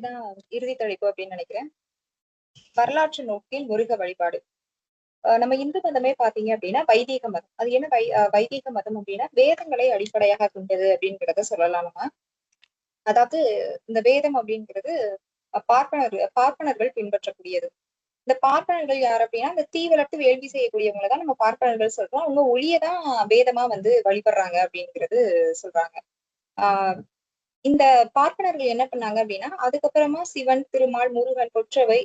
இதான் இறுதி தலைப்பு அப்படின்னு நினைக்கிறேன். வரலாற்று நோக்கில் முருக வழிபாடு. நம்ம இந்து மதமே பாத்தீங்க அப்படின்னா வைதீக மதம். அது என்ன வை வைதீக மதம் அப்படின்னா வேதங்களை அடிப்படையாக கொண்டது அப்படிங்கிறத சொல்லலாம் நம்ம. அதாவது இந்த வேதம் அப்படிங்கிறது பார்ப்பனர் பார்ப்பனர்கள் பின்பற்றக்கூடியது. இந்த பார்ப்பனர்கள் யார் அப்படின்னா இந்த தீ வளர்த்து வேள்வி செய்யக்கூடியவங்களை தான் நம்ம பார்ப்பனர்கள் சொல்றோம். அவங்க ஒளியதான் வேதமா வந்து வழிபடுறாங்க அப்படிங்கிறது சொல்றாங்க. ஆஹ் இந்த பார்ப்பனர்கள் என்ன பண்ணாங்க அப்படின்னா அதுக்கப்புறமா சிவன் திருமால் முருகன் கொற்றவை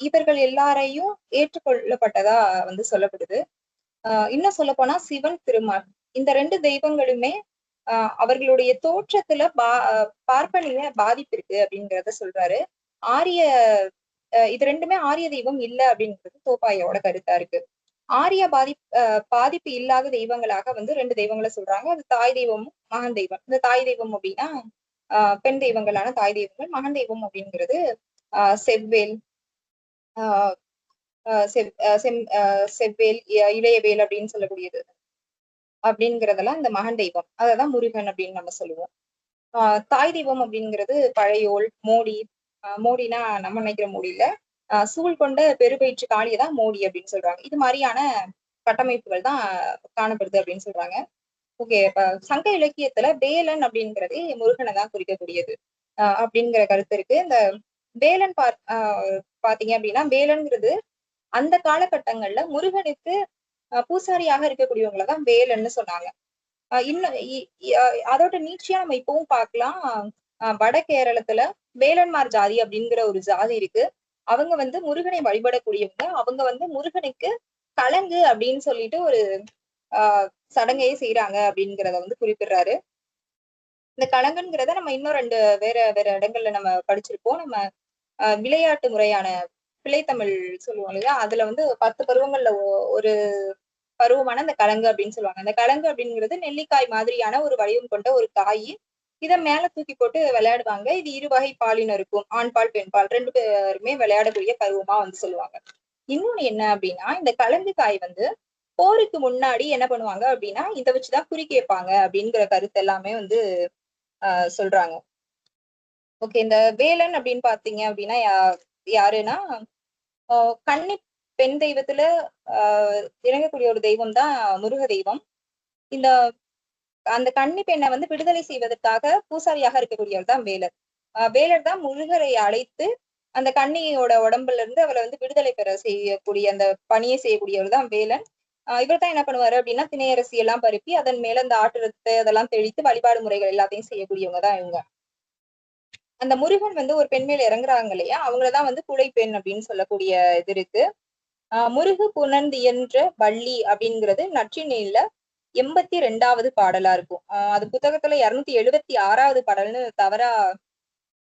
இவர்கள் எல்லாரையும் ஏற்றுக்கொள்ளப்பட்டதா வந்து சொல்லப்படுது. ஆஹ் இன்னும் சொல்ல போனா சிவன் திருமால். இந்த ரெண்டு தெய்வங்களுமே ஆஹ் அவர்களுடைய தோற்றத்துல பா பார்ப்பனிய பாதிப்பு இருக்கு அப்படிங்கிறத சொல்றாரு. ஆரிய இது ரெண்டுமே ஆரிய தெய்வம் இல்ல அப்படிங்கிறது தோப்பாயோட கருத்தா இருக்கு. ஆரிய பாதி பாதிப்பு இல்லாத தெய்வங்களாக வந்து ரெண்டு தெய்வங்களை சொல்றாங்க. அது தாய் தெய்வமும் மகன் தெய்வம். இந்த தாய் தெய்வம் அப்படின்னா ஆஹ் பெண் தெய்வங்களான தாய் தெய்வங்கள் மகன் தெய்வம் அப்படிங்கிறது ஆஹ் செவ்வேல் ஆஹ் செவ் செம் செவ்வேல் இளையவேல் அப்படின்னு சொல்லக்கூடியது அப்படிங்கிறதெல்லாம் இந்த மகன் தெய்வம். அததான் முருகன் அப்படின்னு நம்ம சொல்லுவோம். ஆஹ் தாய் தெய்வம் அப்படிங்கிறது பழையோல் மோடி. மோடினா நம்ம நினைக்கிற மோடி இல்ல. சூழ் கொண்ட பெருபயிற்று காளியதான் மோடி அப்படின்னு சொல்றாங்க. இது மாதிரியான கட்டமைப்புகள் தான் காணப்படுது அப்படின்னு சொல்றாங்க. ஓகே சங்க இலக்கியத்துல வேலன் அப்படிங்கிறதே முருகனை தான் குறிக்கக்கூடியது. ஆஹ் அப்படிங்கிற கருத்து இருக்கு. இந்த வேலன் பார் பாத்தீங்க அப்படின்னா வேலன்ங்கிறது அந்த காலகட்டங்கள்ல முருகனுக்கு பூசாரியாக இருக்கக்கூடியவங்கள தான் வேலன்னு சொன்னாங்க. இன்னும் அதோட நீட்சியா நம்ம இப்பவும் பார்க்கலாம் வட கேரளத்துல வேலன்மார் ஜாதி அப்படிங்கிற ஒரு ஜாதி இருக்கு. அவங்க வந்து முருகனை வழிபடக்கூடியவங்க. அவங்க வந்து முருகனுக்கு கலங்கு அப்படின்னு சொல்லிட்டு ஒரு ஆஹ் சடங்கையே செய்யறாங்க அப்படிங்கிறத வந்து குறிப்பிடுறாரு. இந்த கலங்குங்கிறத நம்ம இன்னும் ரெண்டு வேற வேற இடங்கள்ல நம்ம படிச்சிருப்போம். நம்ம விளையாட்டு முறையான பிள்ளைத்தமிழ் சொல்லுவோம் இல்லையா? அதுல வந்து பத்து பருவங்கள்ல ஒரு பருவமான இந்த கலங்கு அப்படின்னு சொல்லுவாங்க. அந்த கலங்கு அப்படிங்கிறது நெல்லிக்காய் மாதிரியான ஒரு வடிவம் கொண்ட ஒரு காய் இதை மேல தூக்கி போட்டு விளையாடுவாங்க. இது இரு வகை பாலினருக்கும் ஆண் பால் பெண் பால் ரெண்டு பேருமே விளையாடக்கூடிய பருவமா வந்து சொல்லுவாங்க. இன்னொன்னு என்ன அப்படின்னா இந்த கலங்கு காய் வந்து போருக்கு முன்னாடி என்ன பண்ணுவாங்க அப்படின்னா இதை வச்சுதான் குறி கேட்பாங்க அப்படிங்கிற கருத்து எல்லாமே வந்து ஆஹ் சொல்றாங்க. ஓகே இந்த வேலன் அப்படின்னு பாத்தீங்க அப்படின்னா யாருன்னா கன்னி பெண் தெய்வத்துல ஆஹ் இறங்கக்கூடிய ஒரு தெய்வம் தான் முருக தெய்வம். இந்த அந்த கன்னி பெண்ணை வந்து விடுதலை செய்வதற்காக பூசாரியாக இருக்கக்கூடியவர் தான் வேலர் வேலர் தான் முருகரை அழைத்து அந்த கன்னியோட உடம்புல இருந்து அவளை வந்து விடுதலை பெற செய்யக்கூடிய அந்த பணியை செய்யக்கூடியவர் தான் வேலன். இவர் தான் என்ன பண்ணுவாரு அப்படின்னா திணையரசி எல்லாம் பருப்பி அதன் மேல அந்த ஆட்டுறத்தை அதெல்லாம் தெளித்து வழிபாடு முறைகள் எல்லாத்தையும் செய்யக்கூடியவங்க தான் இவங்க. அந்த முருகன் வந்து ஒரு பெண் மேல இறங்குறாங்க இல்லையா? அவங்களதான் வந்து குலை பெண் அப்படின்னு சொல்லக்கூடிய இது இருக்கு. ஆஹ் முருகு புனந்தியன்ற வள்ளி அப்படிங்கிறது நற்றினையில எண்பத்தி ரெண்டாவது பாடலா இருக்கும். அது புத்தகத்துல இருநூத்தி எழுபத்தி ஆறாவது பாடல்னு தவறா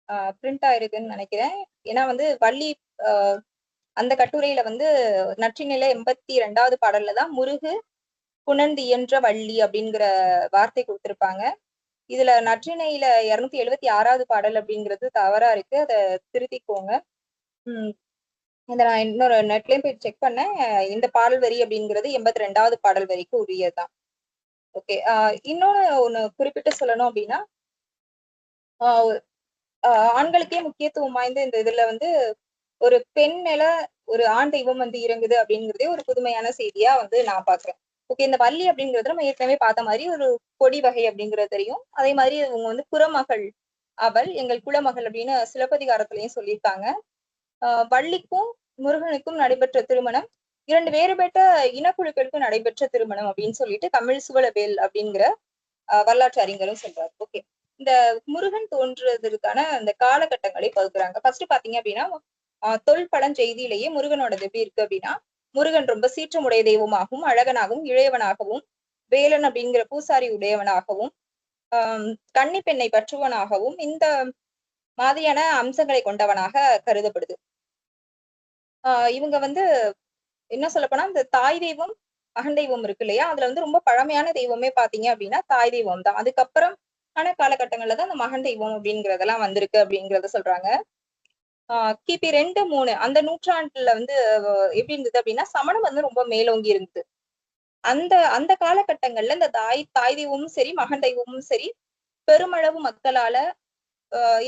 ஆஹ் பிரிண்ட் ஆயிருக்குன்னு நினைக்கிறேன். ஏன்னா வந்து வள்ளி ஆஹ் அந்த கட்டுரையில வந்து நற்றினில எண்பத்தி ரெண்டாவது பாடல்ல தான் முருகு புனந்து இயன்ற வள்ளி அப்படிங்கிற வார்த்தை கொடுத்திருப்பாங்க. இதுல நற்றிணையில இருநூத்தி எழுபத்தி ஆறாவது பாடல் அப்படிங்கிறது தவறா இருக்கு. அதை திருத்திக்கோங்க. உம் இதை நான் இன்னொரு நெட்லயும் போய் செக் பண்ணேன். இந்த பாடல் வரி அப்படிங்கிறது எண்பத்தி ரெண்டாவது பாடல் வரிக்கு உரியதுதான். ஓகே. ஆஹ் இன்னொன்னு ஒண்ணு குறிப்பிட்டு சொல்லணும் அப்படின்னா ஆஹ் ஆண்களுக்கே முக்கியத்துவம் வாய்ந்த இந்த இதுல வந்து ஒரு பெண் மேல ஒரு ஆண் தெய்வம் வந்து இறங்குது அப்படிங்கிறதே ஒரு புதுமையான செய்தியா வந்து நான் பாக்குறேன் ஓகே இந்த வள்ளி அப்படிங்கிறது நம்ம ஏற்கனவே பார்த்த மாதிரி ஒரு கொடி வகை அப்படிங்கிறது தெரியும். அதே மாதிரி இவங்க வந்து புறமகள் அவள் எங்கள் குலமகள் அப்படின்னு சிலப்பதிகாரத்திலையும் சொல்லியிருக்காங்க. ஆஹ் வள்ளிக்கும் முருகனுக்கும் நடைபெற்ற திருமணம் இரண்டு வேறுபட்ட இனக்குழுக்களுக்கும் நடைபெற்ற திருமணம் அப்படின்னு சொல்லிட்டு தமிழ் சுவலவேல் அப்படிங்கிற வரலாற்று அறிஞரும் சொல்றாரு. ஓகே இந்த முருகன் தோன்றுறதுக்கான அந்த காலகட்டங்களை பகுக்குறாங்க. ஃபர்ஸ்ட் பாத்தீங்க அப்படின்னா தொல் பழஞ்செய்தியிலேயே முருகனோடது எப்படி இருக்கு அப்படின்னா முருகன் ரொம்ப சீற்றமுடைய தெய்வமாகவும் அழகனாகவும் இளையவனாகவும் வேலன் அப்படிங்கிற பூசாரி உடையவனாகவும் ஆஹ் கன்னி பெண்ணை பற்றுவனாகவும் இந்த மாதிரியான அம்சங்களை கொண்டவனாக கருதப்படுது. ஆஹ் இவங்க வந்து என்ன சொல்ல போனா இந்த தாய் தெய்வம் மகன் தெய்வம் இருக்கு இல்லையா? அதுல வந்து ரொம்ப பழமையான தெய்வமே பாத்தீங்க அப்படின்னா தாய் தெய்வம் தான். அதுக்கப்புறம் ஆன காலகட்டங்கள்ல தான் அந்த மகன் தெய்வம் அப்படிங்கறதெல்லாம் வந்திருக்கு அப்படிங்கறத சொல்றாங்க. கிபி ரெண்டு மூணு அந்த நூற்றாண்டுல வந்து எப்படி இருந்தது அப்படின்னா சமணம் வந்து ரொம்ப மேலோங்கி இருந்தது. அந்த அந்த காலகட்டங்கள்ல இந்த தாய் தாய் தெய்வமும் சரி மகன் தெய்வமும் சரி பெருமளவு மக்களால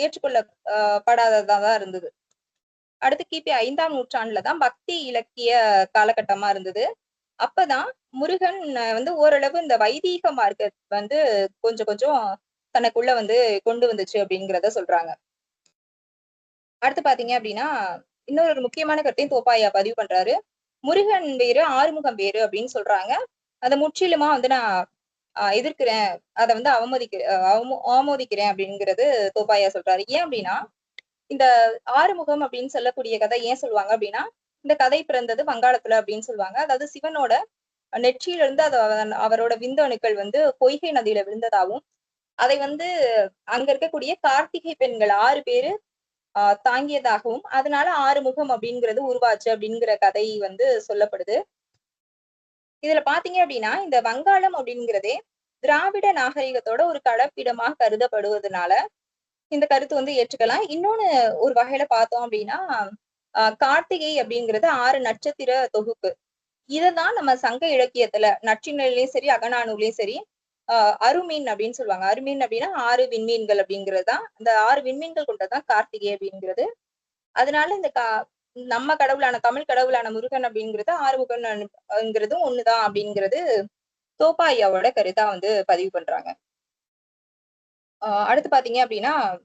ஏற்றுக்கொள்ள ஏற்றுக்கொள்ளப்படாததா தான் இருந்தது. அடுத்து கிபி ஐந்தாம் நூற்றாண்டுல தான் பக்தி இலக்கிய காலகட்டமா இருந்தது. அப்பதான் முருகன் வந்து ஓரளவு இந்த வைதீக மார்க்க வந்து கொஞ்சம் கொஞ்சம் தனக்குள்ள வந்து கொண்டு வந்துச்சு அப்படிங்கிறத சொல்றாங்க. அடுத்து பாத்தீங்க அப்படின்னா இன்னொரு ஒரு முக்கியமான கருத்தையும் தோப்பாயா பதிவு பண்றாரு. முருகன் வேறு ஆறுமுகம் வேறு அப்படின்னு சொல்றாங்க. அதை முற்றிலுமா வந்து நான் எதிர்க்கிறேன். அதை வந்து அவமதிக்க அஹ் அவமோதிக்கிறேன் அப்படிங்கிறது தோப்பாயா சொல்றாரு. ஏன் அப்படின்னா இந்த ஆறுமுகம் அப்படின்னு சொல்லக்கூடிய கதை ஏன் சொல்லுவாங்க அப்படின்னா இந்த கதை பிறந்தது வங்காளத்துல அப்படின்னு சொல்லுவாங்க. அதாவது சிவனோட நெற்றியில இருந்து அது அவரோட விந்தணுக்கள் வந்து பொய்கை நதியில விழுந்ததாகவும் அதை வந்து அங்க இருக்கக்கூடிய கார்த்திகை பெண்கள் ஆறு பேரு தாங்கியதாகவும் அதனால ஆறுமுகம் அப்படிங்கிறது உருவாச்சு அப்படிங்கிற கதை வந்து சொல்லப்படுது. இதுல பாத்தீங்க அப்படின்னா இந்த வங்காளம் அப்படிங்கிறதே திராவிட நாகரிகத்தோட ஒரு கலப்பிடமாக கருதப்படுவதனால இந்த கருத்து வந்து ஏற்றுக்கலாம். இன்னொன்னு ஒரு வகையில பார்த்தோம் அப்படின்னா ஆஹ் கார்த்திகை அப்படிங்கிறது ஆறு நட்சத்திர தொகுப்பு. இததான் நம்ம சங்க இலக்கியத்துல நற்றிணையிலயும் சரி அகநானூலையும் சரி அருமீன் அப்படின்னு சொல்லுவாங்க. அருமீன் அப்படின்னா ஆறு விண்மீன்கள் அப்படிங்கிறது தான் இந்த ஆறு விண்மீன்கள் கொண்டதான் கார்த்திகை அப்படிங்கிறது. அதனால இந்த கா நம்ம கடவுளான தமிழ் கடவுளான முருகன் அப்படிங்கிறது ஆறுமுகன்ங்கிறதும் ஒண்ணுதான் அப்படிங்கிறது தோப்பாயாவோட கருத்தா வந்து பதிவு பண்றாங்க. அடுத்து பாத்தீங்க அப்படின்னா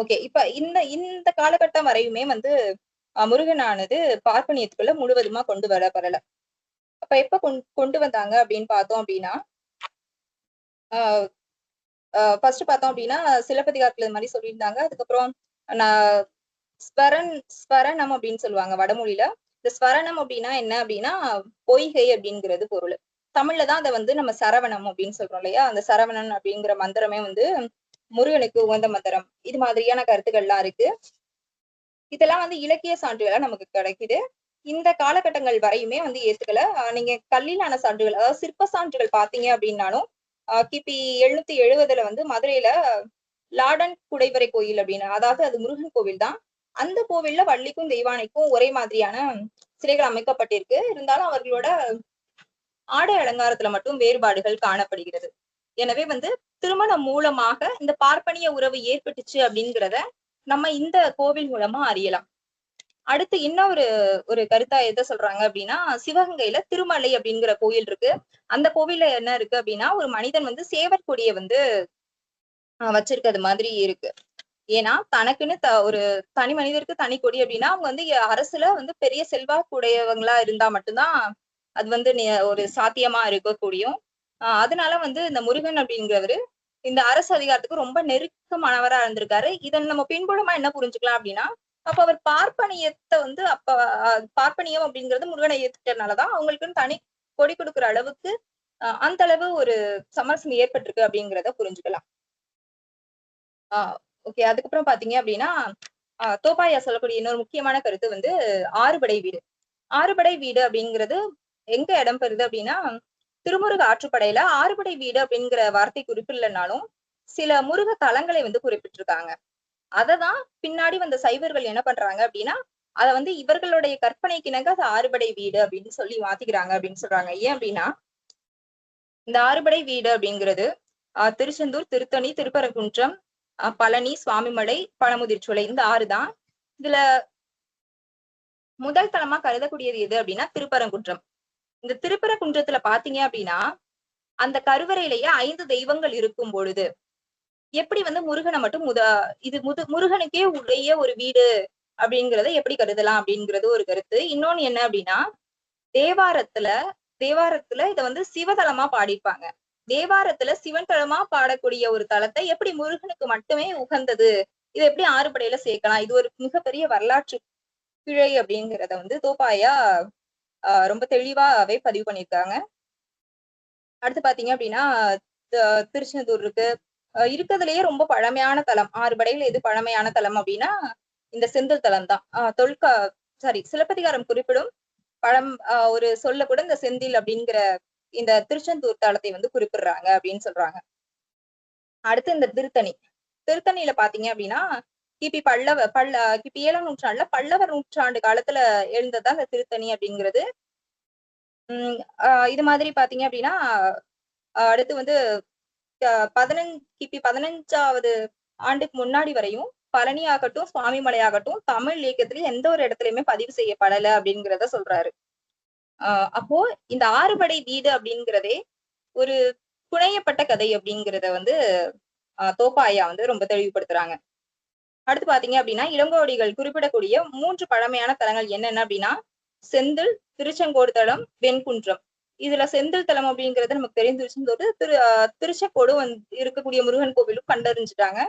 ஓகே இப்ப இந்த இந்த காலகட்டம் வரையுமே வந்து முருகனானது பார்ப்பனியத்துக்குள்ள முழுவதுமா கொண்டு வரப்படல. அப்ப எப்ப கொண்- கொண்டு வந்தாங்க அப்படின்னு பார்த்தோம் அப்படின்னா ஃபர்ஸ்ட் பார்த்தோம் அப்படின்னா சிலப்பதிகாரத்துல இது மாதிரி சொல்லியிருந்தாங்க. அதுக்கப்புறம் நான் ஸ்வரன் ஸ்வரணம் அப்படின்னு சொல்லுவாங்க வடமொழியில. இந்த ஸ்வரணம் அப்படின்னா என்ன அப்படின்னா பொய்கை அப்படிங்கிறது பொருள். தமிழ்ல தான் அதை வந்து நம்ம சரவணம் அப்படின்னு சொல்றோம் இல்லையா? அந்த சரவணன் அப்படிங்கிற மந்திரமே வந்து முருகனுக்கு உகந்த மந்திரம். இது மாதிரியான கருத்துக்கள்லாம் இருக்கு. இதெல்லாம் வந்து இலக்கிய சான்றுகளா நமக்கு கிடைக்குது. இந்த காலகட்டங்கள் வரையுமே வந்து ஏத்துக்கல. நீங்க கல்லிலான சான்றுகள் அதாவது சிற்ப சான்றுகள் பாத்தீங்க அப்படின்னாலும் கிபி எழுநூத்தி எழுவதுல வந்து மதுரையில லாடன் குடைவரை கோயில் அப்படின்னு அதாவது அது முருகன் கோவில் தான். அந்த கோவில்ல வள்ளிக்கும் தெய்வானைக்கும் ஒரே மாதிரியான சிலைகள் அமைக்கப்பட்டிருக்கு. இருந்தாலும் அவர்களோட ஆடை அலங்காரத்துல மட்டும் வேறுபாடுகள் காணப்படுகிறது. எனவே வந்து திருமணம் மூலமாக இந்த பார்ப்பனிய உறவு ஏற்பட்டுச்சு அப்படிங்கிறத நம்ம இந்த கோவில் மூலமா அறியலாம். அடுத்து இன்னொரு ஒரு கருத்தா எதை சொல்றாங்க அப்படின்னா சிவகங்கையில திருமலை அப்படிங்கிற கோயில் இருக்கு. அந்த கோவில்ல என்ன இருக்கு அப்படின்னா ஒரு மனிதன் வந்து சேவர் கொடியை வந்து வச்சிருக்கிறது மாதிரி இருக்கு. ஏன்னா தனக்குன்னு த ஒரு தனி மனிதருக்கு தனி கொடி அப்படின்னா அவங்க வந்து அரசுல வந்து பெரிய செல்வாக்குடையவங்களா இருந்தா மட்டும்தான் அது வந்து ஒரு சாத்தியமா இருக்கக்கூடியும். ஆஹ் அதனால வந்து இந்த முருகன் அப்படிங்கிறவரு இந்த அரசு அதிகாரத்துக்கு ரொம்ப நெருக்கமானவரா இருந்திருக்காரு. இதை நம்ம பின்புலமா என்ன புரிஞ்சுக்கலாம் அப்படின்னா அப்ப அவர் பார்ப்பனியத்தை வந்து அப்ப பார்ப்பனியம் அப்படிங்கிறது முருகனை ஏத்துட்டனாலதான் அவங்களுக்குன்னு தனி கொடி கொடுக்குற அளவுக்கு ஆஹ் அந்த அளவு ஒரு சமரசம் ஏற்பட்டிருக்கு அப்படிங்கிறத புரிஞ்சுக்கலாம். Ah okay. அதுக்கப்புறம் பாத்தீங்க அப்படின்னா ஆஹ் தோப்பாயா சொல்லக்கூடிய இன்னொரு முக்கியமான கருத்து வந்து ஆறுபடை வீடு. ஆறுபடை வீடு அப்படிங்கிறது எங்க இடம் பெறுது அப்படின்னா திருமுருக ஆற்றுப்படையில ஆறுபடை வீடு அப்படிங்கிற வார்த்தை குறிப்பிடலனாலும் சில முருக தலங்களை வந்து குறிப்பிட்டிருக்காங்க. அததான் பின்னாடி வந்த சைவர்கள் என்ன பண்றாங்க அப்படின்னா அத வந்து இவர்களுடைய கற்பனைக்கிணங்க அது ஆறுபடை வீடு அப்படின்னு சொல்லி மாத்திக்கிறாங்க அப்படின்னு சொல்றாங்க. ஏன் அப்படின்னா இந்த ஆறுபடை வீடு அப்படிங்கிறது திருச்செந்தூர் திருத்தணி திருப்பரங்குன்றம் அஹ் பழனி சுவாமிமலை பழமுதிர்ச்சோலை இந்த ஆறு தான் இதுல முதல் தளமா கருதக்கூடியது எது அப்படின்னா திருப்பரங்குன்றம். இந்த திருப்பரங்குன்றத்துல பாத்தீங்க அப்படின்னா அந்த கருவறையிலேயே ஐந்து தெய்வங்கள் இருக்கும் பொழுது எப்படி வந்து முருகனை மட்டும் முத இது முது முருகனுக்கே உடைய ஒரு வீடு அப்படிங்கிறத எப்படி கருதலாம் அப்படிங்கிறது ஒரு கருத்து. இன்னொன்னு என்ன அப்படின்னா தேவாரத்துல தேவாரத்துல இத வந்து சிவதலமா பாடிப்பாங்க தேவாரத்துல சிவன் தளமா பாடக்கூடிய ஒரு தலத்தை எப்படி முருகனுக்கு மட்டுமே உகந்தது? இது எப்படி ஆறுபடையில சேர்க்கலாம்? இது ஒரு மிகப்பெரிய வரலாற்று பிழை அப்படிங்கிறத வந்து தோப்பாயா ஆஹ் ரொம்ப தெளிவாவே பதிவு பண்ணியிருக்காங்க. அடுத்து பாத்தீங்க அப்படின்னா த- திருச்செந்தூர் இருக்கு. இருக்கிறதுலயே ரொம்ப பழமையான தலம். ஆறு படையில எது பழமையான தலம் அப்படின்னா இந்த செந்தில் தலம் தான். ஆஹ் தொல்கா சாரி சிலப்பதிகாரம் குறிப்பிடும் பழம் ஆஹ் ஒரு சொல்ல கூட இந்த செந்தில் அப்படிங்கிற இந்த திருச்செந்தூர் தலத்தை வந்து குறிப்பிடுறாங்க அப்படின்னு சொல்றாங்க. அடுத்து இந்த திருத்தணி. திருத்தணியில பாத்தீங்க அப்படின்னா கிபி பல்லவ பல்ல கிபி ஏழாம் நூற்றாண்டுல பல்லவர் நூற்றாண்டு காலத்துல எழுந்ததா இந்த திருத்தணி அப்படிங்கிறது. உம் இது மாதிரி பாத்தீங்க அப்படின்னா அடுத்து வந்து பதினஞ்சு கிபி பதினஞ்சாவது ஆண்டுக்கு முன்னாடி வரையும் பழனி ஆகட்டும் சுவாமிமலை ஆகட்டும் தமிழ் இலக்கியத்துல எந்த ஒரு இடத்துலயுமே பதிவு செய்யப்படல அப்படிங்கிறத சொல்றாரு. ஆஹ் அப்போ இந்த ஆறுபடை வீடு அப்படிங்கிறதே ஒரு புனையப்பட்ட கதை அப்படிங்கிறத வந்து தோப்பாயா வந்து ரொம்ப தெளிவுபடுத்துறாங்க. அடுத்து பாத்தீங்க அப்படின்னா இளங்கோடிகள் குறிப்பிடக்கூடிய மூன்று பழமையான தலங்கள் என்னென்ன அப்படின்னா செந்தில் திருச்செங்கோடு தலம் வெண்குன்றம். இதுல செந்தில் தலம் அப்படிங்கறத நமக்கு தெரிஞ்சிருச்சும்போது திரு திருச்சக்கோடு வந்து இருக்கக்கூடிய முருகன் கோவிலும் கண்டறிஞ்சுட்டாங்க.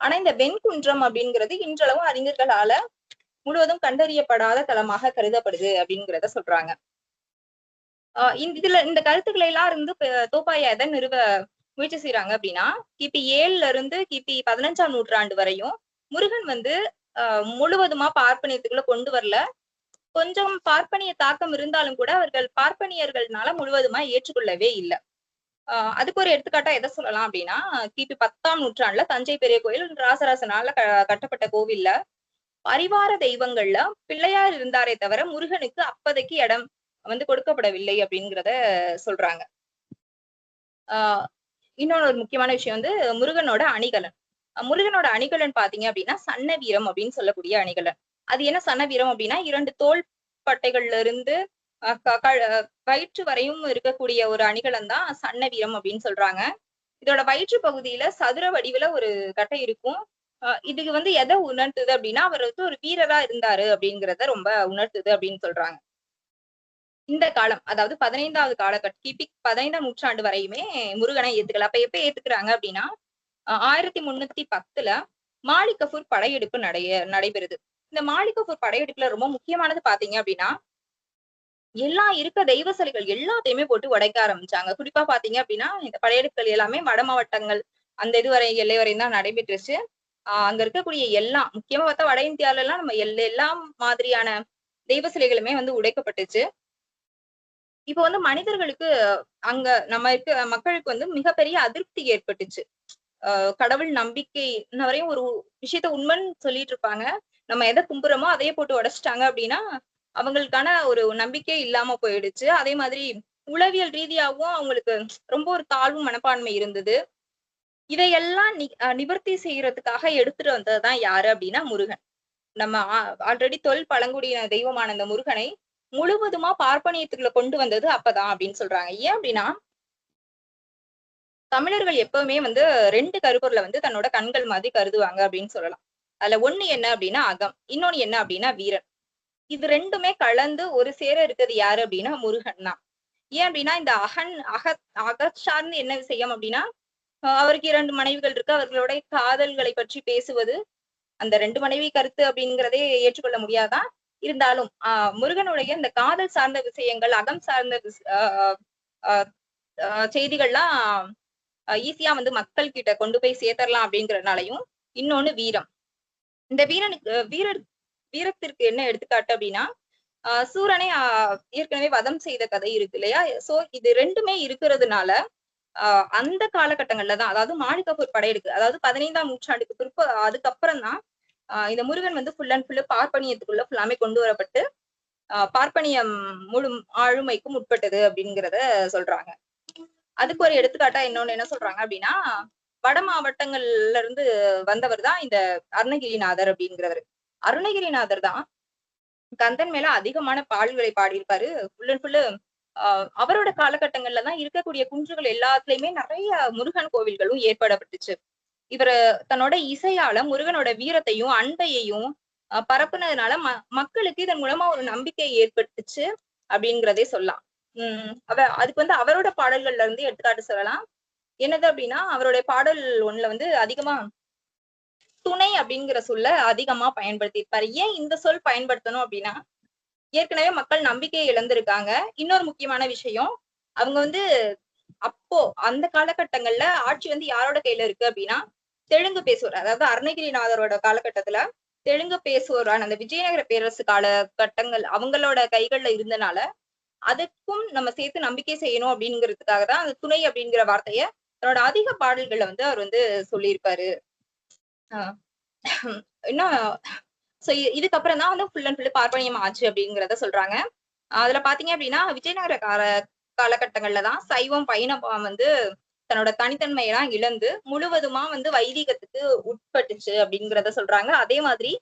ஆனா இந்த வெண்குன்றம் அப்படிங்கிறது இன்றளவும் அறிஞர்களால முழுவதும் கண்டறியப்படாத தலமாக கருதப்படுது அப்படிங்கிறத சொல்றாங்க. ஆஹ் இந்த இதுல இந்த கருத்துக்களை எல்லாம் இருந்து ப- தோப்பாயா எதை நிறுவ முயற்சி செய்யறாங்க அப்படின்னா கிபி ஏழுல இருந்து கிபி பதினஞ்சாம் நூற்றாண்டு வரையும் முருகன் வந்து ஆஹ் முழுவதுமா பார்ப்பனியத்துக்குள்ள கொண்டு வரல. கொஞ்சம் பார்ப்பனிய தாக்கம் இருந்தாலும் கூட அவர்கள் பார்ப்பனியர்கள்னால முழுவதுமா ஏற்றுக்கொள்ளவே இல்லை. ஆஹ் அதுக்கு ஒரு எடுத்துக்காட்டா எதை சொல்லலாம் அப்படின்னா கிபி பத்தாம் நூற்றாண்டுல தஞ்சை பெரிய கோயில் ராசராசனால க- கட்டப்பட்ட கோவில்ல பரிவார தெய்வங்கள்ல பிள்ளையார் இருந்தாரே தவிர முருகனுக்கு அப்பதைக்கு இடம் வந்து கொடுக்கப்படவில்லை அப்படிங்கிறத சொல்றாங்க. ஆஹ் இன்னொன்னு ஒரு முக்கியமான விஷயம் வந்து முருகனோட அணிகலன். முருகனோட அணிகலன் பாத்தீங்க அப்படின்னா சன்ன வீரம் அப்படின்னு சொல்லக்கூடிய அணிகலன். அது என்ன சன்ன வீரம் அப்படின்னா இரண்டு தோல் பட்டைகள்ல இருந்து வயிற்று வரையும் இருக்கக்கூடிய ஒரு அணிகலன் தான் சன்ன வீரம் அப்படின்னு சொல்றாங்க. இதோட வயிற்று பகுதியில சதுர வடிவுல ஒரு கட்டை இருக்கும். இதுக்கு வந்து எதை உணர்த்துது அப்படின்னா அவர் வந்து ஒரு வீரரா இருந்தாரு அப்படிங்கிறத ரொம்ப உணர்த்துது அப்படின்னு சொல்றாங்க. இந்த காலம் அதாவது பதினைந்தாவது காலகட்ட கிபி பதினைந்தாம் நூற்றாண்டு வரையுமே முருகனை ஏத்துக்கல. அப்ப எப்ப ஏத்துக்கிறாங்க அப்படின்னா ஆயிரத்தி முன்னூத்தி பத்துல மாலிகபூர் படையெடுப்பு நடைய நடைபெறுது. இந்த மாலிகபூர் படையெடுப்புல ரொம்ப முக்கியமானது பாத்தீங்க அப்படின்னா எல்லாம் இருக்க தெய்வ சிலைகள் எல்லாத்தையுமே போட்டு உடைக்க ஆரம்பிச்சாங்க. குறிப்பா பாத்தீங்க அப்படின்னா இந்த படையெடுப்புகள் எல்லாமே வட மாவட்டங்கள் அந்த இது வரை எல்லை வரையும் தான் நடைபெற்றுச்சு. ஆஹ் அங்க இருக்கக்கூடிய எல்லாம் முக்கியமா பார்த்தா வட இந்தியால எல்லாம் நம்ம எல்லா எல்லா மாதிரியான தெய்வ சிலைகளுமே வந்து உடைக்கப்பட்டுச்சு. இப்போ வந்து மனிதர்களுக்கு அங்க நம்ம இருக்க மக்களுக்கு வந்து மிகப்பெரிய அதிருப்தி ஏற்பட்டுச்சு. ஆஹ் கடவுள் நம்பிக்கை இன்ன வரையும் ஒரு விஷயத்த உண்மைன்னு சொல்லிட்டு இருப்பாங்க. நம்ம எதை கும்புறோமோ அதையே போட்டு உடைச்சிட்டாங்க அப்படின்னா அவங்களுக்கான ஒரு நம்பிக்கை இல்லாம போயிடுச்சு. அதே மாதிரி உளவியல் ரீதியாகவும் அவங்களுக்கு ரொம்ப ஒரு தாழ்வு மனப்பான்மை இருந்தது. இதையெல்லாம் நி நிவர்த்தி செய்யறதுக்காக எடுத்துட்டு வந்ததுதான் யாரு அப்படின்னா முருகன். நம்ம ஆல்ரெடி தொல் பழங்குடியின தெய்வமான இந்த முருகனை முழுவதுமா பார்ப்பனியத்துக்குள்ள கொண்டு வந்தது அப்பதான் அப்படின்னு சொல்றாங்க. ஏன் அப்படின்னா தமிழர்கள் எப்பவுமே வந்து ரெண்டு கருப்பொருளை வந்து தன்னோட கண்கள் மாதிரி கருதுவாங்க அப்படின்னு சொல்லலாம். அதுல ஒண்ணு என்ன அப்படின்னா அகம் இன்னொன்னு என்ன அப்படின்னா வீரன். இது ரெண்டுமே கலந்து ஒரு சேர இருக்கிறது யாரு அப்படின்னா முருகன் தான். ஏன் அப்படின்னா இந்த அகன் அக அகச் சார்ந்து என்ன விஷயம் அப்படின்னா அவருக்கு இரண்டு மனைவிகள் இருக்கு. அவர்களுடைய காதல்களை பற்றி பேசுவது அந்த ரெண்டு மனைவி கருத்து அப்படிங்கிறதே ஏற்றுக்கொள்ள முடியாதான் இருந்தாலும் ஆஹ் முருகனுடைய இந்த காதல் சார்ந்த விஷயங்கள் அகம் சார்ந்த ஆஹ் ஆஹ் செய்திகள்லாம் ஈஸியா வந்து மக்கள் கிட்ட கொண்டு போய் சேர்த்தரலாம் அப்படிங்கறதுனாலயும் இன்னொன்னு வீரம். இந்த வீரனுக்கு வீரர் வீரத்திற்கு என்ன எடுத்துக்காட்டு அப்படின்னா சூரனை ஏற்கனவே வதம் செய்த கதை இருக்கு இல்லையா? சோ இது ரெண்டுமே இருக்கிறதுனால ஆஹ் அந்த காலகட்டங்கள்ல தான் அதாவது மாணிக்கப்பூர் படையெடுக்கு அதாவது பதினைந்தாம் நூற்றாண்டுக்கு பிற்ப அதுக்கப்புறம் தான் இந்த முருகன் வந்து ஃபுல் அண்ட் ஃபுல்லு பார்ப்பனியத்துக்குள்ள ஃபுல்லாமே கொண்டு வரப்பட்டு ஆஹ் பார்ப்பனியம் முழு ஆளுமைக்கும் உட்பட்டது அப்படிங்கிறத சொல்றாங்க. அதுக்கு ஒரு எடுத்துக்காட்டா இன்னொன்னு என்ன சொல்றாங்க அப்படின்னா வட மாவட்டங்கள்ல இருந்து வந்தவர் தான் இந்த அருணகிரிநாதர் அப்படிங்கிறவர். அருணகிரிநாதர் தான் கந்தன் மேல அதிகமான பாடல்களை பாடியிருப்பாரு. ஃபுல் அண்ட் ஃபுல்லு அவரோட காலகட்டங்கள்ல தான் இருக்கக்கூடிய குன்றுகள் எல்லாத்துலயுமே நிறைய முருகன் கோவில்களும் ஏற்படப்பட்டுச்சு. இவர் தன்னோட இசையால முருகனோட வீரத்தையும் அன்பையையும் அஹ் பரப்புனதுனால ம மக்களுக்கு இதன் மூலமா ஒரு நம்பிக்கை ஏற்பட்டுச்சு அப்படிங்கிறதே சொல்லலாம். உம் அவ அதுக்கு வந்து அவரோட பாடல்கள்ல இருந்து எடுத்துக்காட்டு சொல்லலாம். என்னது அப்படின்னா அவருடைய பாடல் ஒண்ணுல வந்து அதிகமா துணை அப்படிங்கிற சொல்ல அதிகமா பயன்படுத்தியிருப்பாரு. ஏன் இந்த சொல் பயன்படுத்தணும் அப்படின்னா ஏற்கனவே மக்கள் நம்பிக்கையை இழந்திருக்காங்க. இன்னொரு முக்கியமான விஷயம் அவங்க வந்து அப்போ அந்த காலகட்டங்கள்ல ஆட்சி வந்து யாரோட கையில இருக்கு அப்படின்னா தெலுங்கு பேசுவோர். அதாவது அருணகிரிநாதரோட காலகட்டத்துல தெலுங்கு பேசுவோரான அந்த விஜயநகர பேரரசு காலகட்டங்கள் அவங்களோட கைகள்ல இருந்தனால அதுக்கும் நம்ம சேர்த்து நம்பிக்கை செய்யணும் அப்படிங்கிறதுக்காக தான் அந்த துணை அப்படிங்கிற வார்த்தைய தன்னோட அதிக பாடல்களை வந்து அவர் வந்து சொல்லியிருப்பாரு. ஆஹ் இன்னும் சோ இதுக்கப்புறம் தான் வந்து ஃபுல் அண்ட் ஃபுல் பார்ப்பனியம் ஆச்சு அப்படிங்கிறத சொல்றாங்க. அதுல பாத்தீங்க அப்படின்னா விஜயநகர கால காலகட்டங்கள்ல தான் சைவம் பைணவம் வந்து தன்னோட தனித்தன்மையெல்லாம் இழந்து முழுவதுமா வந்து வைதீகத்துக்கு உட்பட்டுச்சு அப்படிங்கிறத சொல்றாங்க. அதே மாதிரி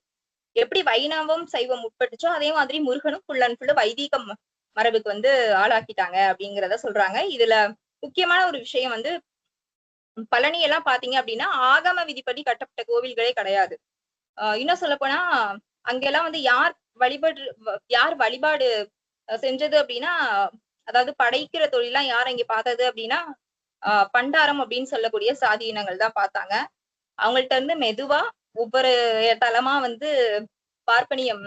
எப்படி வைணவம் சைவம் உட்பட்டுச்சோ அதே மாதிரி முருகனும் ஃபுல் அண்ட் ஃபுல்லு வைதீகம் மரபுக்கு வந்து ஆளாக்கிட்டாங்க அப்படிங்கிறத சொல்றாங்க. இதுல முக்கியமான ஒரு விஷயம் வந்து பழனி எல்லாம் பாத்தீங்க அப்படின்னா ஆகம விதிப்படி கட்டப்பட்ட கோவில்களே கிடையாது. ஆஹ் இன்னும் சொல்ல போனா அங்கெல்லாம் வந்து யார் வழிபடு யார் வழிபாடு செஞ்சது அப்படின்னா அதாவது படைக்கிற தொழிலாம் யார் இங்க பார்த்தது அப்படின்னா ஆஹ் பண்டாரம் அப்படின்னு சொல்லக்கூடிய சாதி இனங்கள் தான் பார்த்தாங்க. அவங்கள்ட்ட இருந்து மெதுவா ஒவ்வொரு தலமா வந்து பார்ப்பனியம்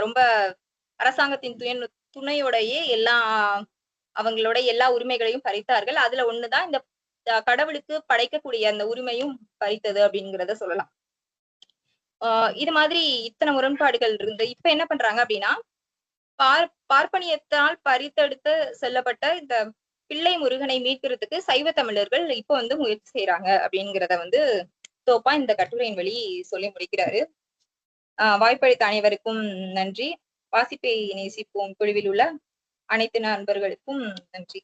ரொம்ப அரசாங்கத்தின் துணை துணையோடையே எல்லா அவங்களோட எல்லா உரிமைகளையும் பறித்தார்கள். அதுல ஒண்ணுதான் இந்த கடவுளுக்கு படைக்கக்கூடிய அந்த உரிமையும் பறித்தது அப்படிங்கிறத சொல்லலாம். ஆஹ் இது மாதிரி இத்தனை முரண்பாடுகள் இருந்து இப்ப என்ன பண்றாங்க அப்படின்னா பார் பார்ப்பனியத்தால் பறித்தெடுத்து செல்லப்பட்ட இந்த பிள்ளை முருகனை மீட்கிறதுக்கு சைவ தமிழர்கள் இப்ப வந்து முயற்சி செய்யறாங்க அப்படிங்கிறத வந்து தோப்பா இந்த கட்டுரையின் வழி சொல்லி முடிக்கிறாரு. ஆஹ் வாய்ப்பளித்த அனைவருக்கும் நன்றி. வாசிப்பை நேசிப்போம் குழுவில் உள்ள அனைத்து நண்பர்களுக்கும் நன்றி.